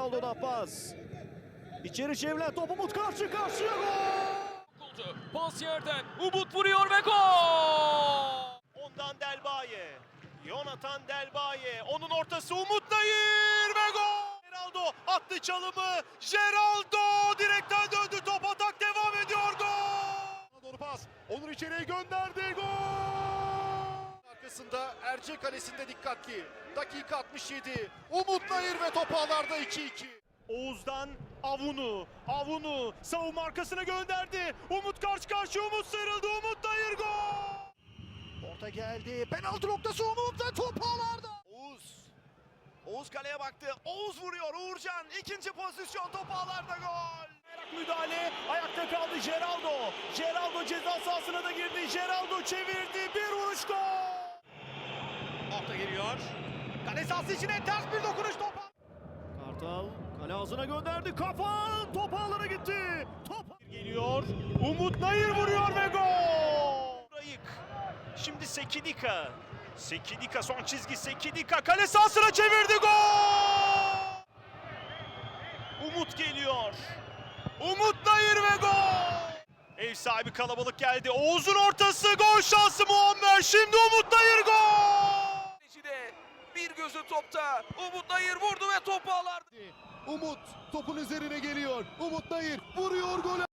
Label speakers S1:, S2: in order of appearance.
S1: Geraldo'dan pas. İçeri çevrilen top Umut karşı karşıya gol.
S2: Pas yerden. Umut vuruyor ve gol!
S3: Ondan Delbaye. Jonathan Delbaye. Onun ortası Umut Nayır ve gol. Geraldo attı çalımı. Geraldo direkten döndü. Top atak devam ediyor. Gol.
S4: Doğru pas. Onur içeriye gönderdi. Gol! Arkasında Erce kalesinde dikkatli. Dakika 67. Umut Nayır ve top ağlarda 2-2.
S3: Oğuz'dan Avunu. Avunu savunma arkasına gönderdi. Umut karşı karşıya Umut sıyrıldı. Umut Nayır gol.
S4: Orta geldi. Penaltı noktası Umut ve top ağlarda.
S3: Oğuz. Oğuz kaleye baktı. Oğuz vuruyor. Uğurcan ikinci pozisyon top ağlarda gol. Merak müdahale. Ayakta kaldı Geraldo. Geraldo ceza sahasına da girdi. Geraldo çevirdi. Bir vuruş gol. Orta geliyor. Kale sahası içine ters bir dokunuş top.
S1: Kartal kale ağzına gönderdi. Kafa top ağlara gitti. Top
S3: Geliyor. Umut Nayır vuruyor ve gol. Rayık. Şimdi Sekidika. Sekidika son çizgi Sekidika kale sahasına çevirdi gol. Umut geliyor. Umut Nayır ve gol. Ev sahibi kalabalık geldi. Oğuz'un ortası gol şansı Muammer. Şimdi Umut Nayır gol.
S2: Topta. Umut Nayır vurdu ve top ağlarda.
S4: Umut topun üzerine geliyor. Umut Nayır vuruyor golü.